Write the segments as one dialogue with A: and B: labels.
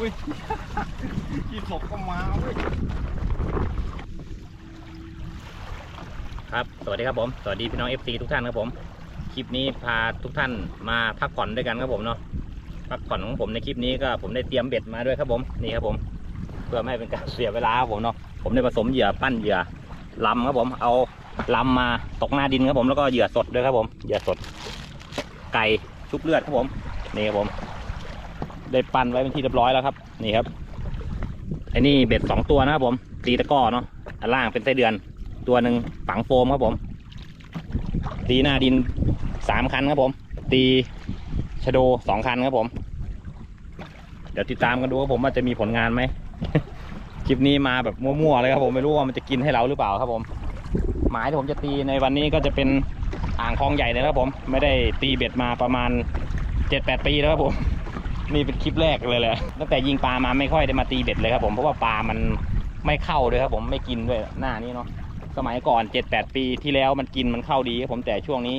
A: อุ้ยยี่ศพก็มาเว้ย
B: ครับ สวัสดีครับผม สวัสดีพี่น้อง FC ทุกท่านครับผม คลิปนี้พาทุกท่านมาพักผ่อนด้วยกันครับผมเนาะ พักผ่อนของผมในคลิปนี้ก็ผมได้เตรียมเบ็ดมาด้วยครับผม นี่ครับผม เพื่อไม่ให้เป็นการเสียเวลาครับผมเนาะ ผมได้ผสมเหยื่อปั้นเหยื่อลำครับผม เอาลำมาตกหน้าดินครับผม แล้วก็เหยื่อสดด้วยครับผม เหยื่อสด ไก่ชุบเลือดครับผม นี่ครับผม ได้ปั้นไว้เป็นที่เรียบร้อยแล้วครับ นี่ครับไอ้นี่เบ็ดสองตัวนะครับผมตีตะก้อเนาะอันล่างเป็นไส้เดือนตัวหนึ่งฝังโฟมครับผม ตีหน้าดินสามคันครับผม ตีชโดสองคันครับผม เดี๋ยวติดตามกันดูว่าผมว่าจะมีผลงานไหมคลิปนี้มาแบบมั่วๆเลยครับผมไม่รู้ว่ามันจะกินให้เราหรือเปล่าครับผม หมายที่ผมจะตีในวันนี้ก็จะเป็นอ่างคลองใหญ่เลยครับผม ไม่ได้ตีเบ็ดมาประมาณเจ็ดแปดปีแล้วครับผม นี่เป็นคลิปแรกเลยแหละตั้งแต่ยิงปลามาไม่ค่อยได้มาตีเบ็ดเลยครับผมเพราะว่าปลามันไม่เข้าด้วยครับผมไม่กินด้วยหน้านี้เนาะสมัยก่อนเจ็ดแปดปีที่แล้วมันกินมันเข้าดีครับผมแต่ช่วงนี้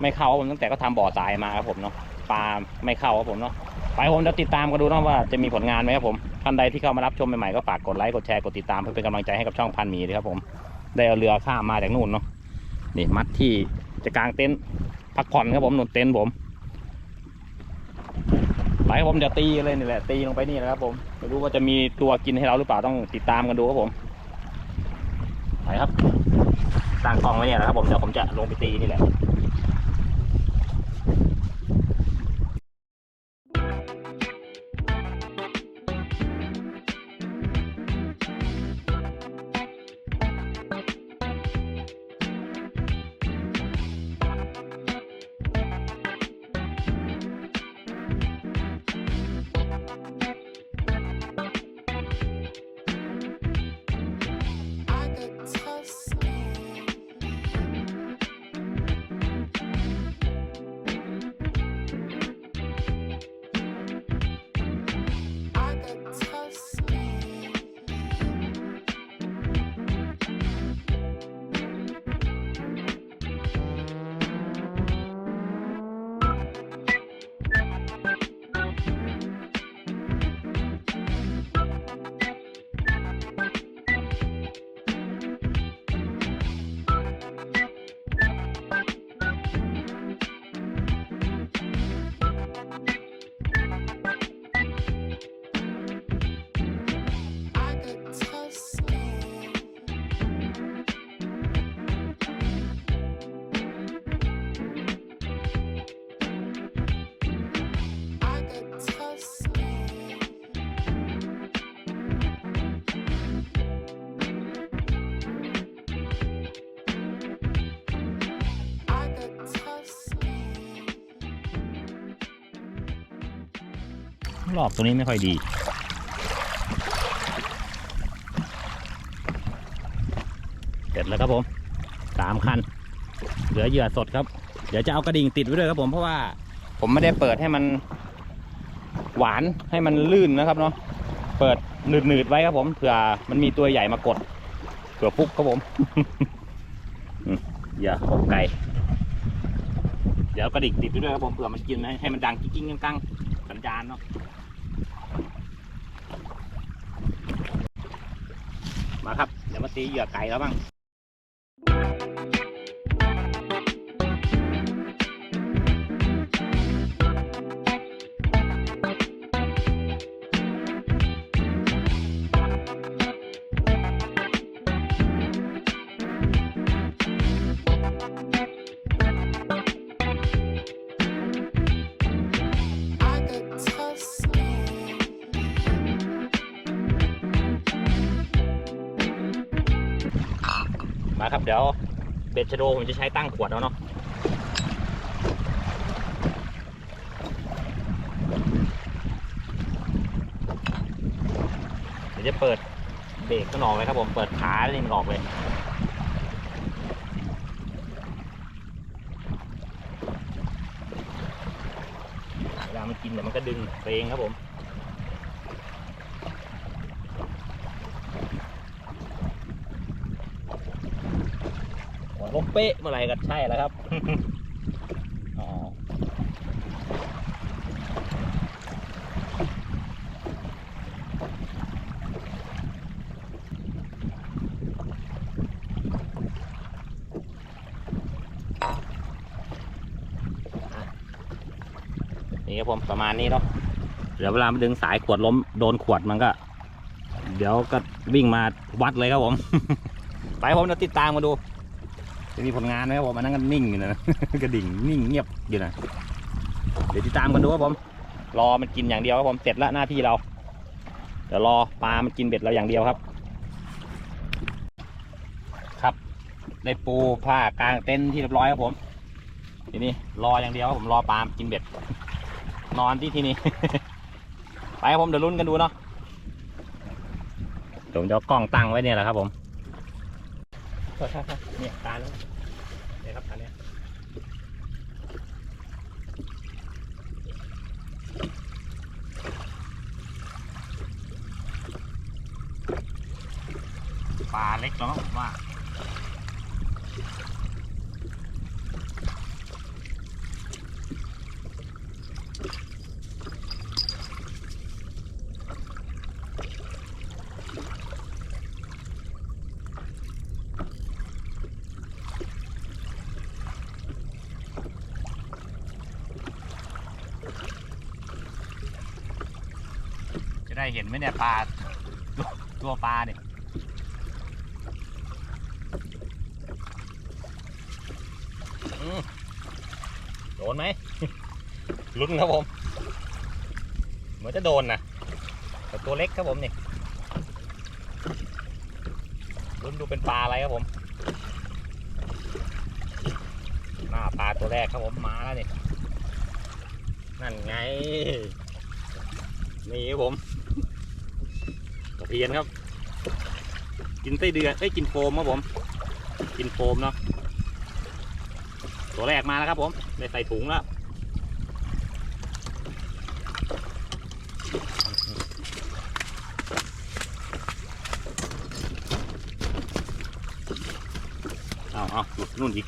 B: ไม่เข้าครับผมตั้งแต่ก็ทำบ่อทรายมาครับผมเนาะปลาไม่เข้าครับผมเนาะไปผมจะติดตามกันดูนะว่าจะมีผลงานไหมครับผมท่านใดที่เข้ามารับชมใหม่ๆก็ฝากกดไลค์กดแชร์กดติดตามเพื่อเป็นกำลังใจให้กับช่องพันหมีด้วยครับผมได้เอาเรือข้ามมาจากนู่นเนาะนี่มัดที่จะกางเต็นท์พักผ่อนครับผมหนุนเต็นท์ผม ไปครับผมจะตีเลยนี่แหละตีลงไปนี่นะครับผมไม่รู้ว่าจะมีตัวกินให้เราหรือเปล่าต้องติดตามกันดูครับผมไปครับตั้งกล้องไว้เนี่ยนะครับผมเดี๋ยวผมจะลงไปตีนี่แหละ รอบตัวนี้ไม่ค่อยดี เสร็จแล้วครับผมสามคัน เหลือเหยื่อสดครับ เดี๋ยวจะเอากระดิ่งติดไว้ด้วยครับผมเพราะว่าผมไม่ได้เปิดให้มันหวานให้มันลื่นนะครับเนาะเปิดหนืดๆไว้ครับผมเผื่อมันมีตัวใหญ่มากดเผื่อปุ๊บครับผมอย่าอกไก่เดี๋ยวกระดิ่งติดไว้ด้วยครับผมเผื่อมันกินให้ให้มันดังกิ้งๆกังๆสัญญาณเนาะ มาครับ เดี๋ยวมาตีเหยื่อไก่แล้วบ้าง มาครับเดี๋ยวเบ็ดชะโดผมจะใช้ตั้งขวดแล้วเนาะเดี๋ยวจะเปิดเบรกก็หนออกเลยครับผมเปิดขานี่มันออกเลยเวลามันกินเดี๋ยวมันก็ดึงตัวเองครับผม ป๊ะเมื่อไหร่ก็ใช่แล้วครับนี่ครับผมประมาณนี้เนาะเดี๋ยวเวลาดึงสายขวดล้มโดนขวดมันก็ เดี๋ยวก็วิ่งมาวัดเลยครับผม ไปผมจะติดตามมาดู จะมีผลงานไหมครับผมอันนั้นก็นิ่งอยู่นะกระดิ่งนิ่งเงียบอยู่นะเดี๋ยวติดตามกันดูครับผม รอมันกินอย่างเดียวครับผมเสร็จแล้วหน้าที่เรา เดี๋ยวรอปลามันกินเบ็ดเราอย่างเดียวครับ ครับได้ปูผ้ากางเต็นท์ที่เรียบร้อยครับผมทีนี้รออย่างเดียวครับผมรอปลามกินเบ็ด นอนที่ที่นี่ไปครับผมเดี๋ยวลุ้นกันดูเนาะผมจะกล้องตั้งไว้เนี่ยแหละครับผม เนี่ยตาแล้วเนี่ยครับตาเนี้ยปลาเล็กแล้วมั้งผมว่า เห็นไหมเนี่ยปลาตัวตัวปลาเนี่ยโดนไหมลุ้นครับผมเหมือนจะโดนนะแต่ตัวเล็กครับผมนี่ลุ้นดูเป็นปลาอะไรครับผมหน้าปลาตัวแรกครับผมมาแล้วนี่นั่นไง นี่ครับผมตะเพียนครับ กินไส้เดือนเอ้ยกินโฟมครับผม กินโฟมเนาะตัวแรกมาแล้วครับผมได้ใส่ถุงแล้วเอาเอาหลุดนู่นอีก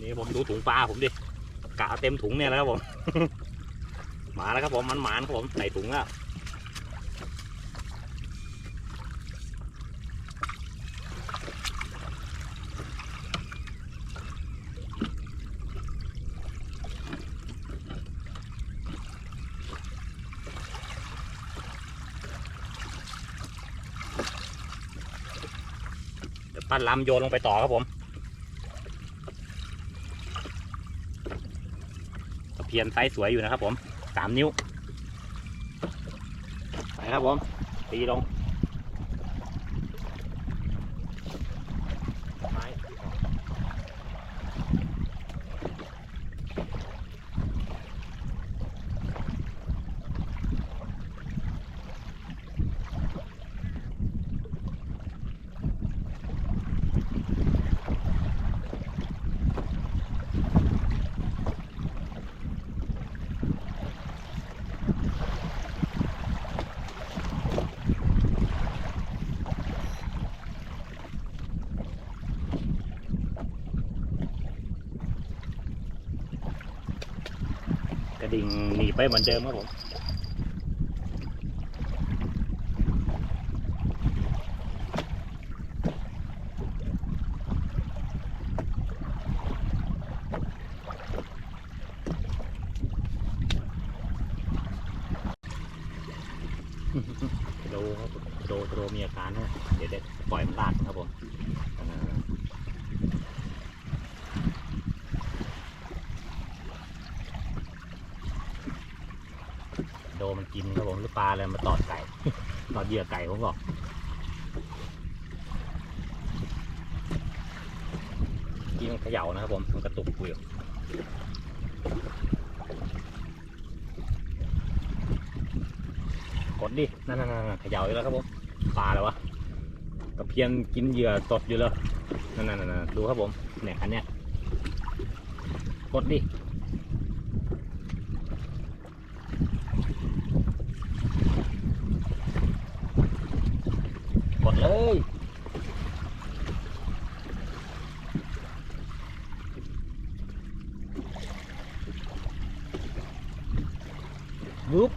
B: นี่ผมดูถุงปลาผมดิ กะเต็มถุงเนี่ยแล้วครับผม มาแล้วครับผมมันหมานครับผมใส่ถุงแล้วเดี๋ยวปั้นลำโยนลงไปต่อครับผม ทียนไซส์สวยอยู่นะครับผมสามนิ้ว ไปครับผม ตีลง ดิ่งหนีไปเหมือนเดิมครับผมโดครับโดโดมีอาการนะเดี๋ยวเด็กปล่อยมันลากครับผมอ่าโดมันกินครับผมหรือปลาอะไรมาตอดไก่ ตอดเห ยื่อไก่ผมบอกกินมันเขย่านะครับผมมันกระตุกเกลียกดดิ นั่นๆๆเขย่าอีกแล้วครับผม ปลาแล้ววะกระเพียนกินเหยื่อสดอยู่เลยนั่นๆๆๆดูครับผมเนี่ยอันเนี้ยกดดิ กดเลยวึบ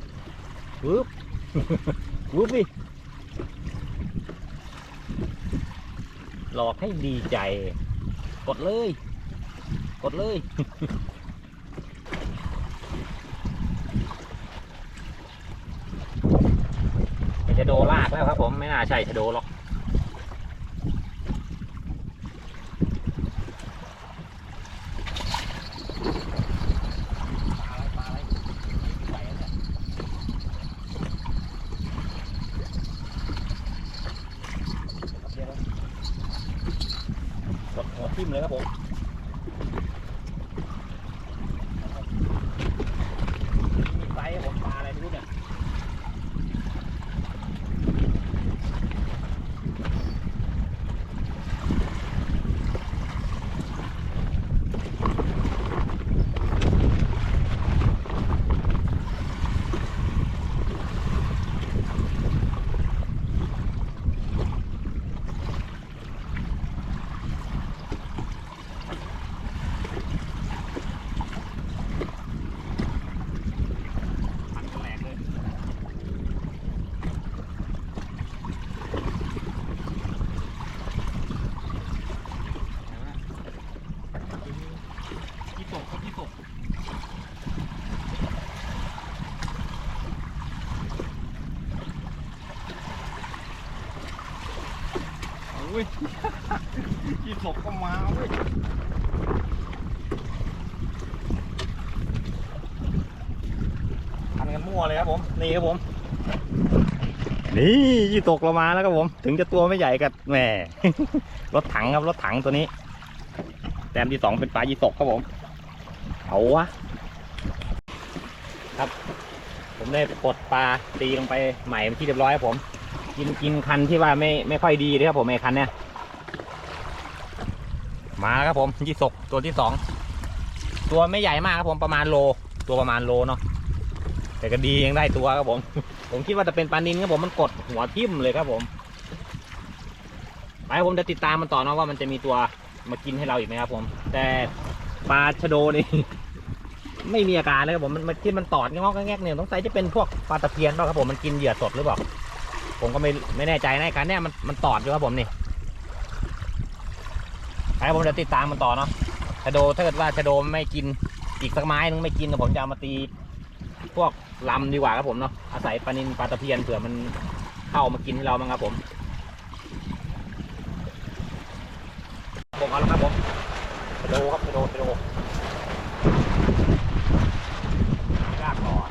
B: วึบวึบดิหลอกให้ดีใจ กดเลย กดเลยเป็นชะโดลากแล้วครับผม ไม่น่าใช่ชะโดหรอกกดหัวทิ่มเลยครับผมมีไซส์ครับผมปลาอะไรไม่รู้เนี่ยปัดแหลกเลยที่ตกครับที่ตก
A: เว้ยกี่ศพก็มาเว้ย
B: พันกันมั่วเลยครับผม นี่ครับผม นี่ยี่ตกเรามาแล้วครับผม ถึงจะตัวไม่ใหญ่กับแหม รถถังครับรถถังตัวนี้ แต้มที่สองเป็นปลายี่ตกครับผม เอาวะ ครับ ผมได้ปลดปลาตีลงไปใหม่เป็นที่เรียบร้อยครับผม กินกินคันที่ว่าไม่ไม่ค่อยดีเลยครับผมไอ้คันเนี้ยมาแล้วครับผมยี่สกตัวที่สองตัวไม่ใหญ่มากครับผมประมาณโล ตัวประมาณโลเนาะแต่ก็ดียังได้ตัวครับผม ผมคิดว่าจะเป็นปลานินครับผมมันกดหัวทิ่มเลยครับผมไปผมจะติดตามมันต่อนะว่ามันจะมีตัวมากินให้เราอีกไหมครับผม แต่ปลาชะโดนี่ไม่มีอาการเลยครับผมมันมันที่มันตอดงอกแงกเนี่ยต้องใส่จะเป็นพวกปลาตะเพียนเปล่าครับผมมันกินเหยื่อสดหรือเปล่า ผมก็ไม่ไม่แน่ใจนะการเนี่ยมันมันตอดอยู่ครับผมนี่ไปผมจะติดตามมันต่อเนาะชะโดถ้าเกิดว่าชะโดไม่กินอีกสักไม้นึงไม่กินผมจะเอามาตีพวกลำดีกว่าครับผมเนาะอาศัยปลานินปลาตะเพียนเผื่อมันเข้ามากินให้เราบ้างครับผมผมเอาแล้วครับผมชะโดครับชะโดชะโดลากก่อน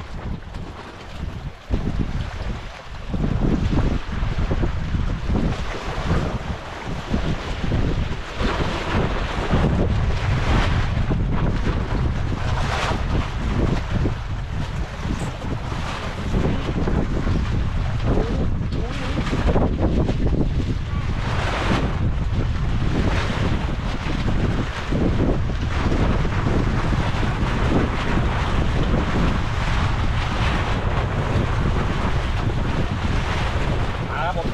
B: มาครับผม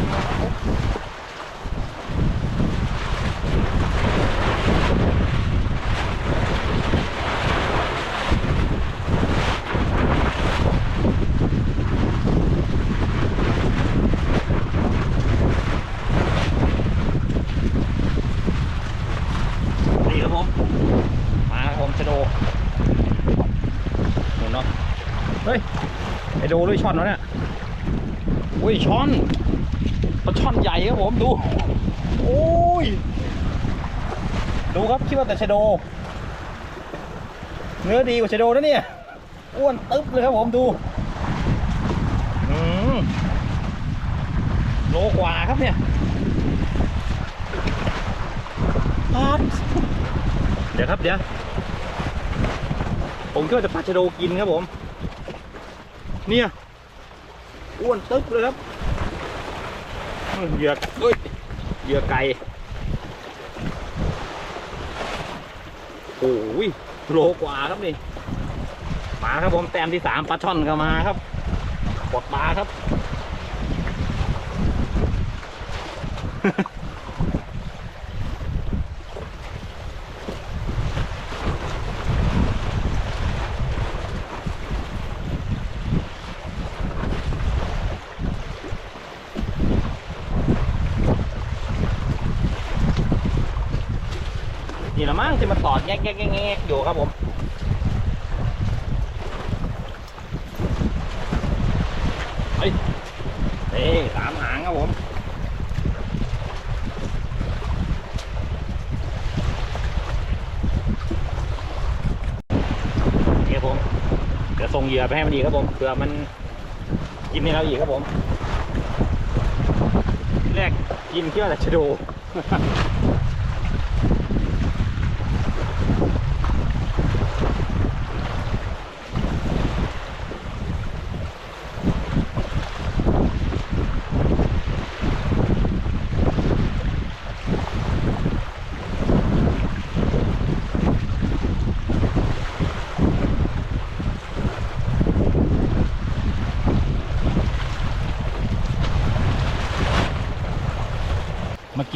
B: นี่ครับผม มาครับผมชะโดหมุนเนาะ เฮ้ย ไอ โดด้วยช็อตแล้วเนี่ยอุ้ยช้อนปลาช่อนใหญ่ครับผมดูโอ้ยดูครับคิดว่าแต่ชะโด เนื้อดีกว่าชะโดนะเนี่ยอ้วนตึ๊บเลยครับผมดูอืมโลกว่าครับเนี่ยปั๊บเดี๋ยวครับเดี๋ยวผมคิดว่าจะปลาชะโดกินครับผม เนี่ยอ้วนตึ๊บเลยครับเหยื่อเอ้ยเหยื่อไก่โอ้ยโลกว่าครับนี่มาครับผมแต้มที่สามปลาช่อนก็มาครับปลดปลาครับ ที่มันตอดแงกแงกแงกแงอยู่ครับผมเฮ้ยนี่สามหางครับผมนี่ครับผมเดี๋ยวส่งเหยื่อไปให้มันอีครับผมเผื่อมันกินให้เราอีกครับผมแรกกินเที่ยวแต่ชะโด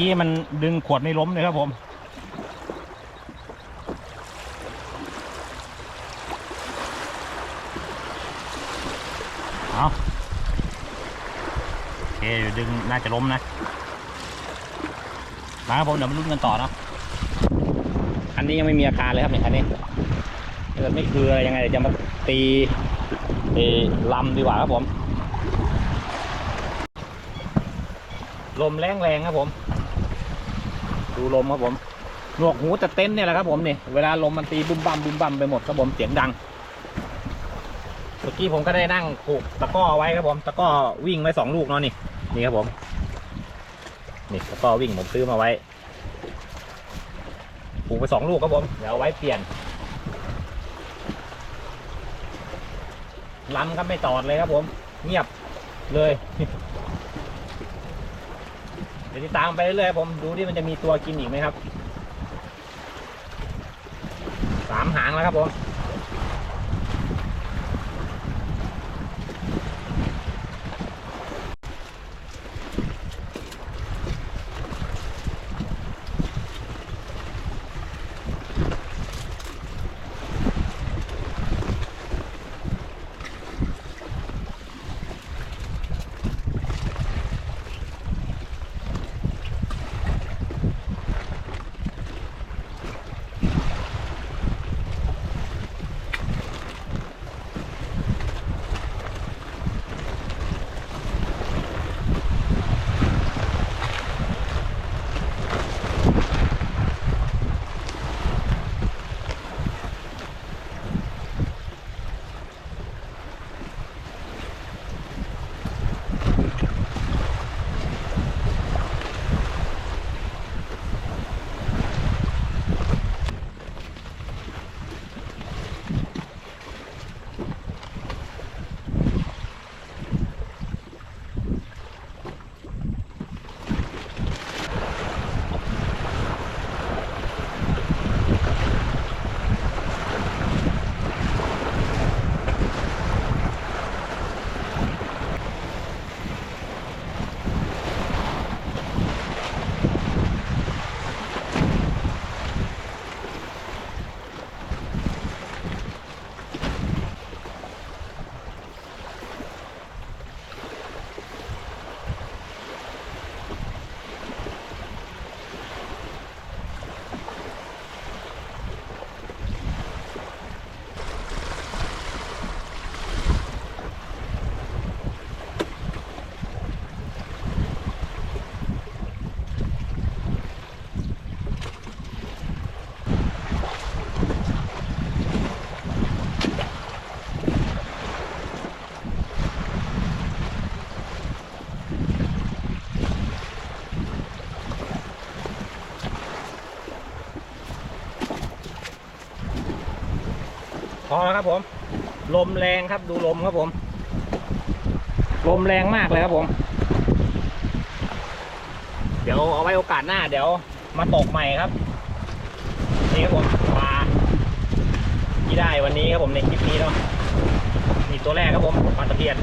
B: กี้มันดึงขวดไม่ล้มเลยครับผม เอาโอเคดี๋ยวดึงน่าจะล้มนะ มาครับผมเดี๋ยวมาลุ้นกันต่อเนาะคันนี้ยังไม่มีอาการเลยครับเนี่ยคันนี้เกิดไม่คืออะไรยังไงเดี๋ยวจะมาตีตีลำดีกว่าครับผม ลมแรงแรงๆครับผม ดูลมครับผมหนวกหูแต่เต็นเนี่ยแหละครับผมนี่เวลาลมมันตีบุ้มบัมบุ้มบัมไปหมดครับผมเสียงดังเมื่อกี้ผมก็ได้นั่งผูกตะก้อไว้ครับผมตะก้อวิ่งไว้สองลูกเนาะนี่นี่ครับผมนี่ตะก้อวิ่งผมซื้อมาไว้ผูกไปสองลูกครับผมเดี๋ยวไว้เปลี่ยนล้ำก็ไม่ตอดเลยครับผม เงียบเลย เดี๋ยวติดตามไปเรื่อยๆผมดูที่มันจะมีตัวกินอีกไหมครับสามหางแล้วครับผม อแล้วครับผม ลมแรงครับดูลมครับผม ลมแรงมากเลยครับผม เดี๋ยวเอาไว้โอกาสหน้า เดี๋ยวมาตกใหม่ครับ นี่ครับผมปลาที่ได้วันนี้ครับผมในคลิปนี้เนาะนี่ตัวแรกครับผมปลาตะเพียน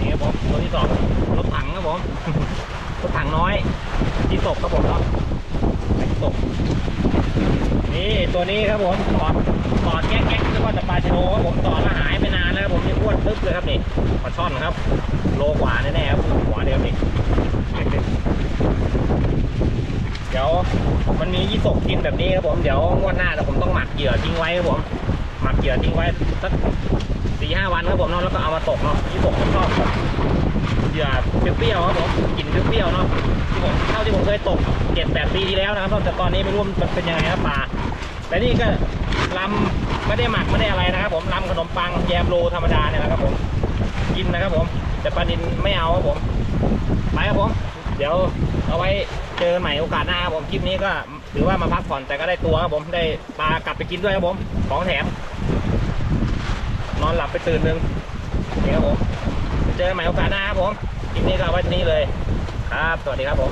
B: นี่ครับผมตัวที่สองรถถังครับผมรถถังน้อยที่ตกครับผมเนาะ ที่ตก นี่ตัวนี้ครับผมตอดตอดแก๊กแก๊กนึกว่าจะปลาชโดครับผมตอดแล้วหายไปนานแล้วครับผมนี่อ้วนตึ๊บเลยครับนี่ปลาช่อนครับ โลกว่าแน่ๆครับหัวเดียวนี่เดี๋ยวมันมียี่สกกินแบบนี้ครับผมเดี๋ยวงวดหน้าเดี๋ยวผมต้องหมักเหยื่อทิ้งไว้ครับผมหมักเหยื่อทิ้งไว้สักสี่ห้าวันครับผมเนาะแล้วก็เอามาตกเนาะยี่สกชอบ เหยื่อเปรี้ยวครับผมกลิ่นเปรี้ยวเนาะที่ผมเท่าที่ผมเคยตกเจ็ดแปดปีที่แล้วนะครับแต่ตอนนี้ไม่รู้มันเป็นยังไงครับปลาแต่นี่ก็ลำไม่ได้หมักไม่ได้อะไรนะครับผมลำขนมปังแยมโลธรรมดาเนี่ยนะครับผมกินนะครับผม แต่ปลานินไม่เอาครับผมไปครับผม เดี๋ยวเอาไว้เจอใหม่โอกาสหน้าครับผมคลิปนี้ก็ถือว่ามาพักผ่อนแต่ก็ได้ตัวครับผมได้ปลากลับไปกินด้วยครับผมของแถมนอนหลับไปตื่นหนึ่งนี่ครับผม เจอกันใหม่โอกาสหน้าครับผมคลิปนี้ก็เอาไว้ที่นี้เลย ครับ สวัสดีครับผม